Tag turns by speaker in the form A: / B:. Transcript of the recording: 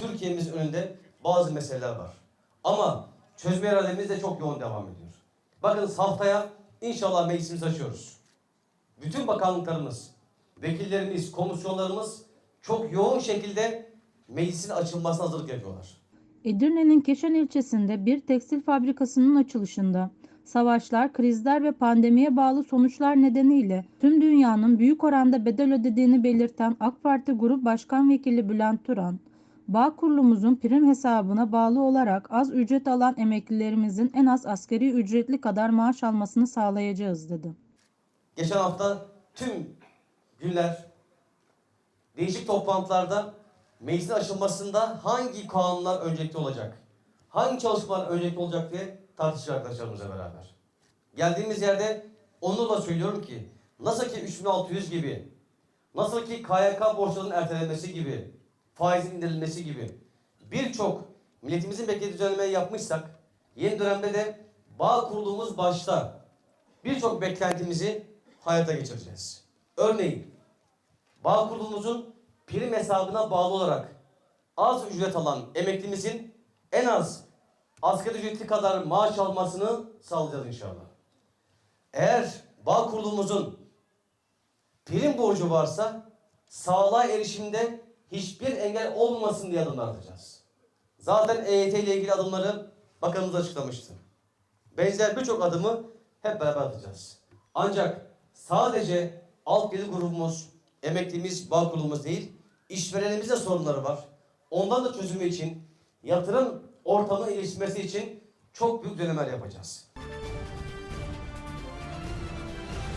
A: Türkiye'miz önünde bazı meseleler var. Ama çözme irademiz de çok yoğun devam ediyor. Bakın haftaya inşallah meclisimizi açıyoruz. Bütün bakanlıklarımız, vekillerimiz, komisyonlarımız çok yoğun şekilde meclisin açılmasına hazırlık yapıyorlar.
B: Edirne'nin Keşan ilçesinde bir tekstil fabrikasının açılışında savaşlar, krizler ve pandemiye bağlı sonuçlar nedeniyle tüm dünyanın büyük oranda bedel ödediğini belirten AK Parti Grup Başkan Vekili Bülent Turan, Bağ kurulumuzun prim hesabına bağlı olarak az ücret alan emeklilerimizin en az askeri ücretli kadar maaş almasını sağlayacağız dedi.
A: Geçen hafta tüm günler değişik toplantılarda meclisin açılmasında hangi kanunlar öncelikli olacak? Hangi çalışmalar öncelikli olacak diye tartışacak arkadaşlarımızla beraber. Geldiğimiz yerde onu da söylüyorum ki nasıl ki 3600 gibi nasıl ki KYK borçlarının ertelenmesi gibi faizin indirilmesi gibi birçok milletimizin beklediği düzenlemeyi yapmışsak yeni dönemde de bağ kurduğumuz başta birçok beklentimizi hayata geçireceğiz. Örneğin bağ kurulumuzun prim hesabına bağlı olarak az ücret alan emeklimizin en az asgari ücretli kadar maaş almasını sağlayacağız inşallah. Eğer bağ kurulumuzun prim borcu varsa sağlığa erişimde hiçbir engel olmasın diye adımlar atacağız. Zaten EYT ile ilgili adımları bakanımız açıklamıştı. Benzer birçok adımı hep beraber atacağız. Ancak sadece alt gelir grubumuz, emeklimiz, bağ kurulumuz değil, işverenimizde sorunları var. Ondan da çözümü için, yatırım ortamının iyileşmesi için çok büyük denemeler yapacağız.